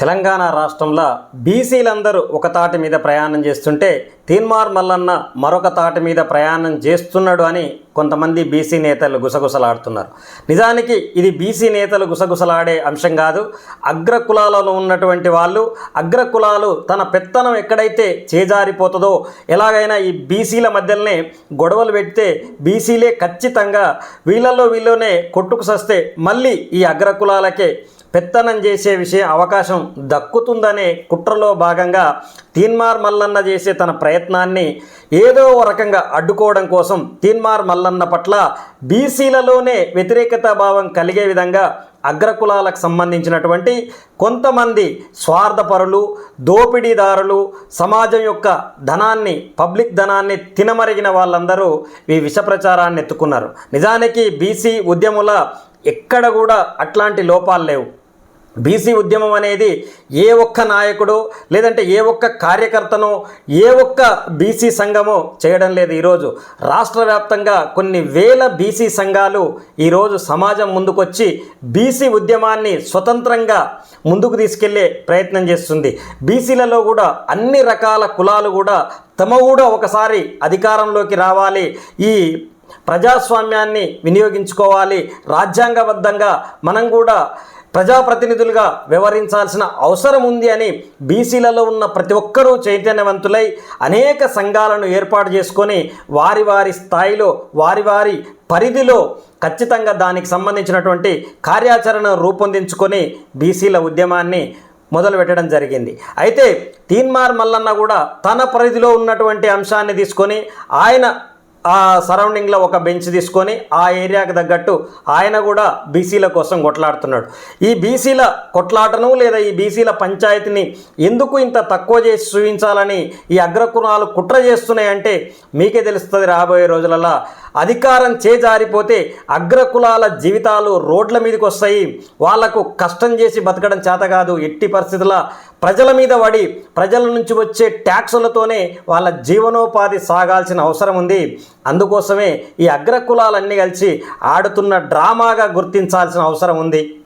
తెలంగాణ రాష్ట్రంలో బీసీలందరూ ఒక తాటి మీద ప్రయాణం చేస్తుంటే తీన్మార్ మల్లన్న మరొక తాటి మీద ప్రయాణం చేస్తున్నాడు అని కొంతమంది బీసీ నేతలు గుసగుసలాడుతున్నారు. నిజానికి ఇది బీసీ నేతలు గుసగుసలాడే అంశం కాదు. అగ్ర కులాలలో ఉన్నటువంటి వాళ్ళు అగ్ర కులాలు తన పెత్తనం ఎక్కడైతే చేజారిపోతుందో ఎలాగైనా ఈ బీసీల మధ్యలోనే గొడవలు పెడితే బీసీలే ఖచ్చితంగా వీళ్ళల్లో వీళ్ళలోనే కొట్టుకు సస్తే మళ్ళీ ఈ అగ్ర కులాలకే పెత్తనం చేసే విషయం అవకాశం దక్కుతుందనే కుట్రలో భాగంగా తీన్మార్ మల్లన్న చేసే తన ప్రయత్నం ప్రయత్నాన్ని ఏదో ఓ రకంగా అడ్డుకోవడం కోసం తీన్మార్ మల్లన్న పట్ల బీసీలలోనే వ్యతిరేకత భావం కలిగే విధంగా అగ్రకులాలకు సంబంధించినటువంటి కొంతమంది స్వార్థపరులు దోపిడీదారులు సమాజం యొక్క ధనాన్ని పబ్లిక్ ధనాన్ని తినమరిగిన వాళ్ళందరూ ఈ విష ప్రచారాన్ని ఎత్తుకున్నారు. నిజానికి బీసీ ఉద్యముల ఎక్కడ కూడా అట్లాంటి లోపాలు లేవు. బీసీ ఉద్యమం అనేది ఏ ఒక్క నాయకుడు లేదంటే ఏ ఒక్క కార్యకర్తను ఏ ఒక్క బీసీ సంఘము చేయడం లేదు ఈరోజు. రాష్ట్ర వ్యాప్తంగా కొన్ని వేల బీసీ సంఘాలు ఈరోజు సమాజం ముందుకొచ్చి బీసీ ఉద్యమాన్ని స్వతంత్రంగా ముందుకు తీసుకెళ్ళే ప్రయత్నం చేస్తుంది. బీసీలలో కూడా అన్ని రకాల కులాలు కూడా తమ కూడా ఒకసారి అధికారంలోకి రావాలి. ఈ ప్రజాస్వామ్యాన్ని వినియోగించుకోవాలి. రాజ్యాంగబద్ధంగా మనం కూడా ప్రజాప్రతినిధులుగా వ్యవహరించాల్సిన అవసరం ఉంది అని బీసీలలో ఉన్న ప్రతి ఒక్కరూ చైతన్యవంతులై అనేక సంఘాలను ఏర్పాటు చేసుకొని వారి వారి స్థాయిలో వారి వారి పరిధిలో ఖచ్చితంగా దానికి సంబంధించినటువంటి కార్యాచరణ రూపొందించుకొని బీసీల ఉద్యమాన్ని మొదలు పెట్టడం జరిగింది. అయితే తీన్మార్ మల్లన్న కూడా తన పరిధిలో ఉన్నటువంటి అంశాన్ని తీసుకొని ఆయన ఆ సరౌండింగ్లో ఒక బెంచ్ తీసుకొని ఆ ఏరియాకి తగ్గట్టు ఆయన కూడా బీసీల కోసం కొట్లాడుతున్నాడు. ఈ బీసీల కొట్లాటను లేదా ఈ బీసీల పంచాయతీని ఎందుకు ఇంత తక్కువ చేసి చూపించాలని ఈ అగ్రకుణాలు కుట్ర చేస్తున్నాయంటే మీకే తెలుస్తుంది రాబోయే రోజులలో. అధికారం చేజారిపోతే అగ్రకులాల జీవితాలు రోడ్ల మీదకి వస్తాయి. వాళ్ళకు కష్టం చేసి బతకడం చేత కాదు. ఎట్టి పరిస్థితుల ప్రజల మీద పడి ప్రజల నుంచి వచ్చే ట్యాక్సులతోనే వాళ్ళ జీవనోపాధి సాగాల్సిన అవసరం ఉంది. అందుకోసమే ఈ అగ్రకులాలన్నీ కలిసి ఆడుతున్న డ్రామాగా గుర్తించాల్సిన అవసరం ఉంది.